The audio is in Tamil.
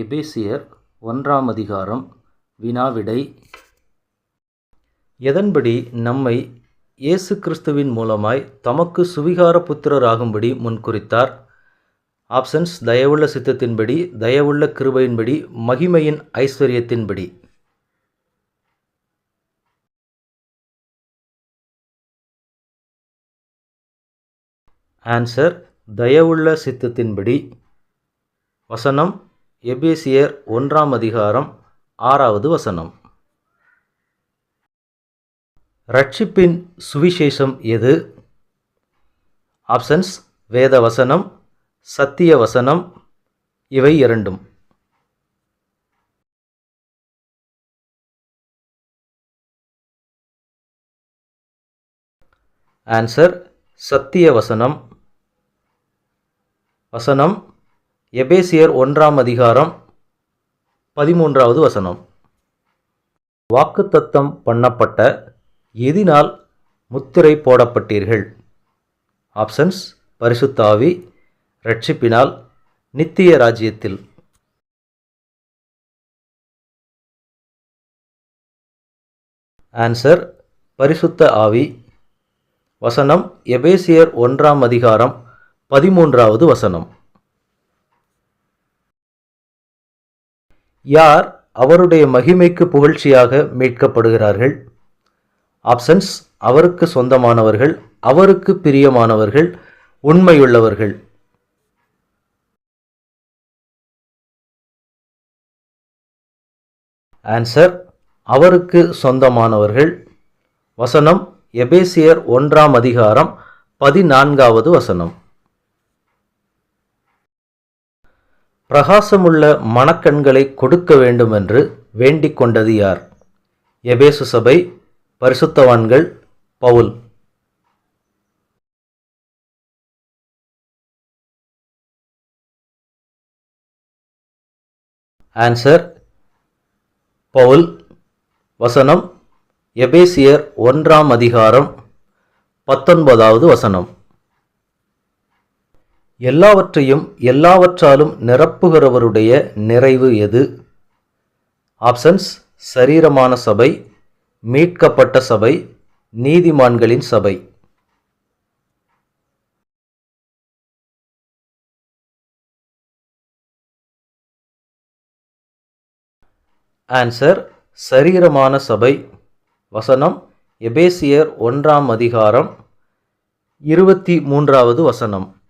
எபேசியர் ஒன்றாம் அதிகாரம் வினாவிடை. எதன்படி நம்மை இயேசு கிறிஸ்துவின் மூலமாய் தமக்கு சுவிகார புத்திரராகும்படி முன்குறித்தார்? ஆப்ஷன்ஸ் தயவுள்ள சித்தத்தின்படி தயவுள்ள கிருபையின்படி மகிமையின் ஐஸ்வர்யத்தின்படி. ஆன்சர் தயவுள்ள சித்தத்தின்படி. வசனம் எபேசியர் ஒன்றாம் அதிகாரம் ஆறாவது வசனம். ரட்சிப்பின் சுவிசேஷம் எது? ஆப்ஷன்ஸ் வேத வசனம் சத்திய வசனம் இவை இரண்டும். ஆன்சர் சத்திய வசனம் வசனம் எபேசியர் ஒன்றாம் அதிகாரம் பதிமூன்றாவது வசனம். வாக்குத்தத்தம் பண்ணப்பட்ட எதினால் முத்திரை போடப்பட்டீர்கள். ஆப்ஷன்ஸ் பரிசுத்தாவி ரட்சிப்பினால் நித்திய ராஜ்யத்தில். ஆன்சர் பரிசுத்த ஆவி. வசனம் எபேசியர் ஒன்றாம் அதிகாரம் பதிமூன்றாவது வசனம். யார் அவருடைய மகிமைக்கு புகழ்ச்சியாக மீட்கப்படுகிறார்கள்? ஆப்ஷன்ஸ் அவருக்கு சொந்தமானவர்கள் அவருக்கு பிரியமானவர்கள் உண்மையுள்ளவர்கள். ஆன்சர் அவருக்கு சொந்தமானவர்கள். வசனம் எபேசியர் ஒன்றாம் அதிகாரம் பதினான்காவது வசனம். பிரகாசமுள்ள மனக்கண்களை கொடுக்க வேண்டுமென்று வேண்டிக் கொண்டது யார்? எபேசு சபை பரிசுத்தவான்கள் பவுல். ஆன்சர் பவுல் வசனம் எபேசியர் ஒன்றாம் அதிகாரம் பத்தொன்பதாவது வசனம். எல்லாவற்றையும் எல்லாவற்றாலும் நிரப்புகிறவருடைய நிறைவு எது? ஆப்ஷன்ஸ் சரீரமான சபை மீட்கப்பட்ட சபை நீதிமான்களின் சபை. ஆன்சர் சரீரமான சபை. வசனம் எபேசியர் ஒன்றாம் அதிகாரம் இருபத்தி மூன்றாவது வசனம்.